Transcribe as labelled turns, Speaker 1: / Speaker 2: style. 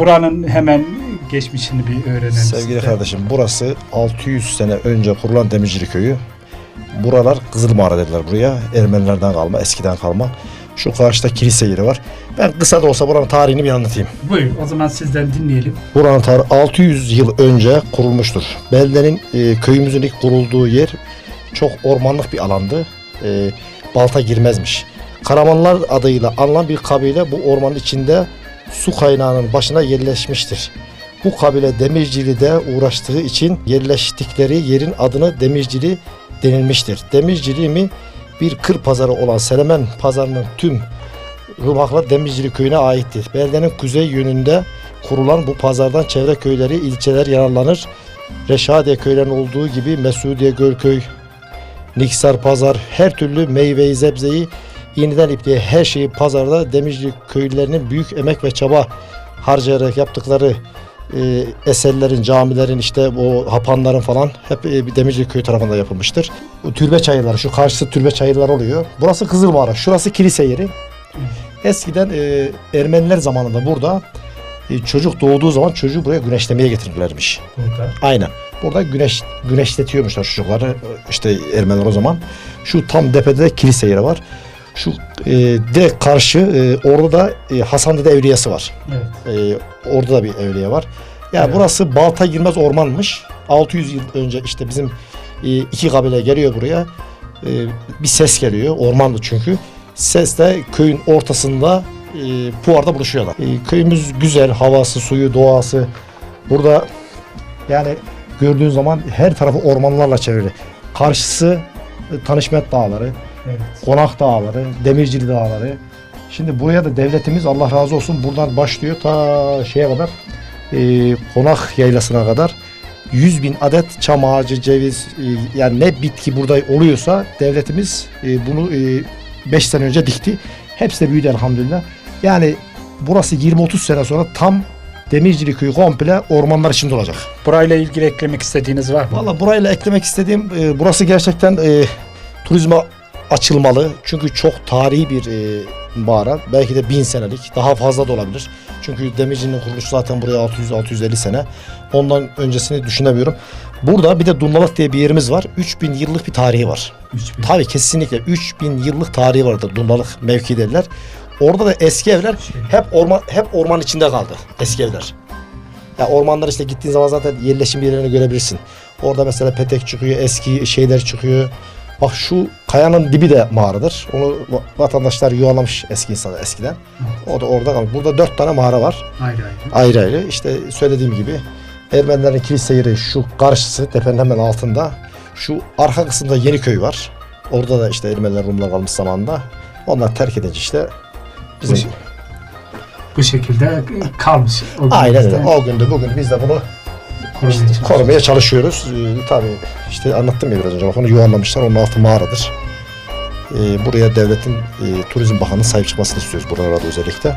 Speaker 1: buranın hemen geçmişini bir öğrenelim.
Speaker 2: Sevgili
Speaker 1: sizden.
Speaker 2: kardeşim burası 600 sene önce kurulan Demircilik köyü. Buralar Kızıl Mağara dediler buraya. Ermenilerden kalma, eskiden kalma. Şu karşıda kilise yeri var. Ben kısa da olsa buranın tarihini bir anlatayım.
Speaker 1: Buyur o zaman sizden dinleyelim.
Speaker 2: Buranın tarihi 600 yıl önce kurulmuştur. Beldenin e, köyümüzün ilk kurulduğu yer çok ormanlık bir alandı. E, balta girmezmiş. Karamanlar adıyla anılan bir kabile bu ormanın içinde su kaynağının başına yerleşmiştir. Bu kabile demirciliğe uğraştığı için yerleştikleri yerin adını demircili denilmiştir. Demirciliği mi bir kır pazarı olan Selemen pazarının tüm Rumaklar Demircili köyüne aittir. Beldenin kuzey yönünde kurulan bu pazardan çevre köyleri, ilçeler yararlanır. Reşadiye köylerinin olduğu gibi Mesudiye Gölköy, Niksar Pazar her türlü meyveyi, zebzeyi iğneden ipliğe her şeyi pazarda Demircili köylülerinin büyük emek ve çaba harcayarak yaptıkları e, eserlerin, camilerin işte o hapanların falan hep e, bir Demircili köy tarafında yapılmıştır. Bu türbe çayırları, şu karşısı türbe çayırları oluyor. Burası Kızıl Mağara, şurası kilise yeri. Eskiden e, Ermeniler zamanında burada e, çocuk doğduğu zaman çocuğu buraya güneşlemeye getirirlermiş.
Speaker 1: Burada.
Speaker 2: Aynen. Burada güneş güneşletiyormuşlar çocukları işte Ermeniler o zaman. Şu tam tepede de kilise yeri var. Şu e, direkt karşı e, orada da e, Hasan Dede Evliyası var.
Speaker 1: Evet.
Speaker 2: E, orada da bir evliya var. Yani
Speaker 1: Evet.
Speaker 2: burası balta girmez ormanmış. 600 yıl önce işte bizim e, iki kabile geliyor buraya. E, bir ses geliyor. Ormandı çünkü. Ses de köyün ortasında e, puarda buluşuyorlar. E, köyümüz güzel. Havası, suyu, doğası. Burada yani gördüğün zaman her tarafı ormanlarla çevrili. Karşısı e, Tanışmet Dağları,
Speaker 1: Evet.
Speaker 2: Konak Dağları, Demircili Dağları. Şimdi buraya da devletimiz Allah razı olsun buradan başlıyor ta şeye kadar e, Konak Yaylası'na kadar 100 bin adet çam ağacı, ceviz e, yani ne bitki burada oluyorsa devletimiz e, bunu 5 sene önce dikti. Hepsi de büyüdü elhamdülillah. Yani burası 20-30 sene sonra tam Demircili köyü komple ormanlar içinde olacak.
Speaker 1: Burayla ilgili eklemek istediğiniz var mı?
Speaker 2: Valla burayla eklemek istediğim e, burası gerçekten e, turizme açılmalı. Çünkü çok tarihi bir e, mağara. Belki de bin senelik. Daha fazla da olabilir. Çünkü Demirci'nin kuruluşu zaten buraya 600-650 sene. Ondan öncesini düşünemiyorum. Burada bir de Dunlalık diye bir yerimiz var. 3000 yıllık bir tarihi var.
Speaker 1: 3000.
Speaker 2: Tabii kesinlikle 3000 yıllık tarihi vardır Dunlalık mevki derler. Orada da eski evler hep orman hep orman içinde kaldı eski evler. Ya ormanlar işte gittiğin zaman zaten yerleşim yerlerini görebilirsin. Orada mesela petek çıkıyor, eski şeyler çıkıyor. Bak şu kayanın dibi de mağaradır. Onu va- vatandaşlar yuvarlamış eski insanlar eskiden. O da orada kalmış. Burada dört tane mağara var.
Speaker 1: Ayrı ayrı.
Speaker 2: Ayrı ayrı. İşte söylediğim gibi Ermenilerin kilise yeri şu karşısı tepenin hemen altında. Şu arka kısımda Yeniköy var. Orada da işte Ermeniler Rumlar kalmış zamanında. Onlar terk edince işte bizim
Speaker 1: Bu- Bu şekilde kalmış. O
Speaker 2: Aynen öyle. O günde bugün biz de bunu
Speaker 1: korumaya çalışıyoruz.
Speaker 2: korumaya çalışıyoruz. Ee, tabii işte anlattım ya biraz önce bak onu yuvarlamışlar. Onun altı mağaradır. Ee, buraya devletin e, Turizm Bakanı sahip çıkmasını istiyoruz buralarda özellikle.